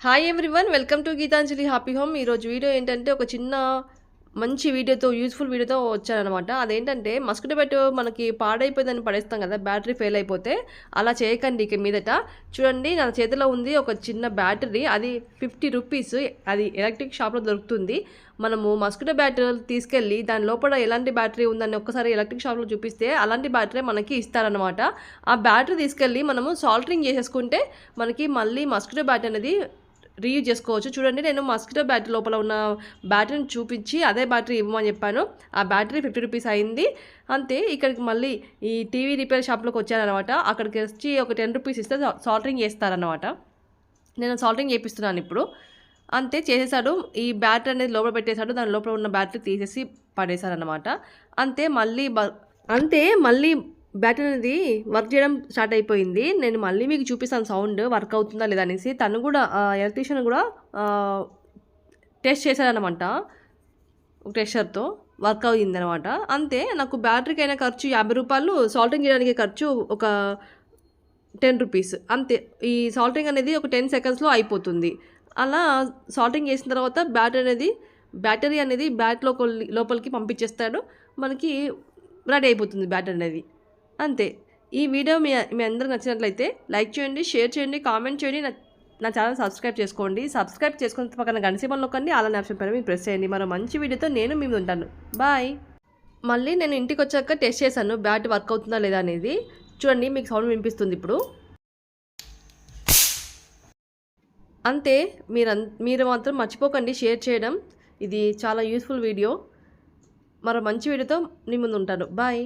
Hi everyone welcome to Geetanjali happy home ఈరోజు video ఏంటంటే ఒక చిన్న మంచి వీడియోతో యూస్ఫుల్ వీడియోతో వచ్చానమాట అదేంటంటే మస్కిటో బెట్ మనకి పాడైపోయిందని పడేస్తాం కదా బ్యాటరీ ఫెయిల్ అయిపోతే అలా చేయకండి ఇక మీదట. చూడండి నా చేతిలో ఉంది ఒక చిన్న బ్యాటరీ అది ఫిఫ్టీ రూపీస్ అది ఎలక్ట్రిక్ షాప్లో దొరుకుతుంది. మనము మస్కిటో బ్యాటరీ తీసుకెళ్ళి దాని లోపల ఎలాంటి బ్యాటరీ ఉందని ఒక్కసారి ఎలక్ట్రిక్ షాప్లో చూపిస్తే అలాంటి బ్యాటరీ మనకి ఇస్తారనమాట ఆ బ్యాటరీ తీసుకెళ్ళి మనము సాల్టరింగ్ చేసేసుకుంటే మనకి మళ్ళీ మస్కిటో బ్యాటరీ అనేది రీయూజ్ చేసుకోవచ్చు. చూడండి నేను మస్కిటో బ్యాటరీ లోపల ఉన్న బ్యాటరీని చూపించి అదే బ్యాటరీ ఇవ్వమని చెప్పాను. ఆ బ్యాటరీ ఫిఫ్టీ రూపీస్ అయింది. అంతే ఇక్కడికి మళ్ళీ ఈ టీవీ రిపేర్ షాప్లోకి వచ్చానమాట అక్కడికి వచ్చి ఒక టెన్ రూపీస్ ఇస్తే సాల్టరింగ్ చేస్తారనమాట నేను సాల్టరింగ్ చేపిస్తున్నాను ఇప్పుడు. అంతే చేసేసాడు. ఈ బ్యాటరీ అనేది లోపల పెట్టేశాడు. దాని లోపల ఉన్న బ్యాటరీ తీసేసి పడేశారనమాట అంతే మళ్ళీ బ అంతే మళ్ళీ బ్యాటరీ అనేది వర్క్ చేయడం స్టార్ట్ అయిపోయింది. నేను మళ్ళీ మీకు చూపిస్తాను సౌండ్ వర్క్ అవుతుందా లేదా అనేసి. తను కూడా ఎలక్ట్రీషియన్ కూడా టెస్ట్ చేశారనమాట టెస్టర్తో వర్క్ అయిందనమాట అంతే నాకు బ్యాటరీకి అయిన ఖర్చు యాభై రూపాయలు సాల్టింగ్ చేయడానికి ఖర్చు ఒక టెన్ రూపీస్. అంతే ఈ సాల్టింగ్ అనేది ఒక టెన్ సెకండ్స్లో అయిపోతుంది. అలా సాల్టింగ్ చేసిన తర్వాత బ్యాటరీ అనేది బ్యాటరీ అనేది బ్యాట్ లోపలికి పంపించేస్తాడు. మనకి రెడీ అయిపోతుంది బ్యాటరీ అనేది. అంతే. ఈ వీడియో మీ మీ అందరికి నచ్చినట్లయితే లైక్ చేయండి షేర్ చేయండి కామెంట్ చేయండి. నా ఛానల్ సబ్స్క్రైబ్ చేసుకోండి. సబ్స్క్రైబ్ చేసుకున్న పక్కన గణసీమని నొక్కండి. అలానే ఆప్షన్ పైన మీరు ప్రెస్ చేయండి. మరో మంచి వీడియోతో నేను మీద ఉంటాను. బాయ్. మళ్ళీ నేను ఇంటికి వచ్చాక టెస్ట్ చేశాను. బ్యాట్ వర్క్ అవుతుందా లేదా అనేది. చూడండి మీకు సౌండ్ వినిపిస్తుంది ఇప్పుడు. అంతే. మీరు మీరు మాత్రం మర్చిపోకండి. షేర్ చేయడం. ఇది చాలా యూస్ఫుల్ వీడియో. మరో మంచి వీడియోతో మీ ముందు ఉంటాను. బాయ్.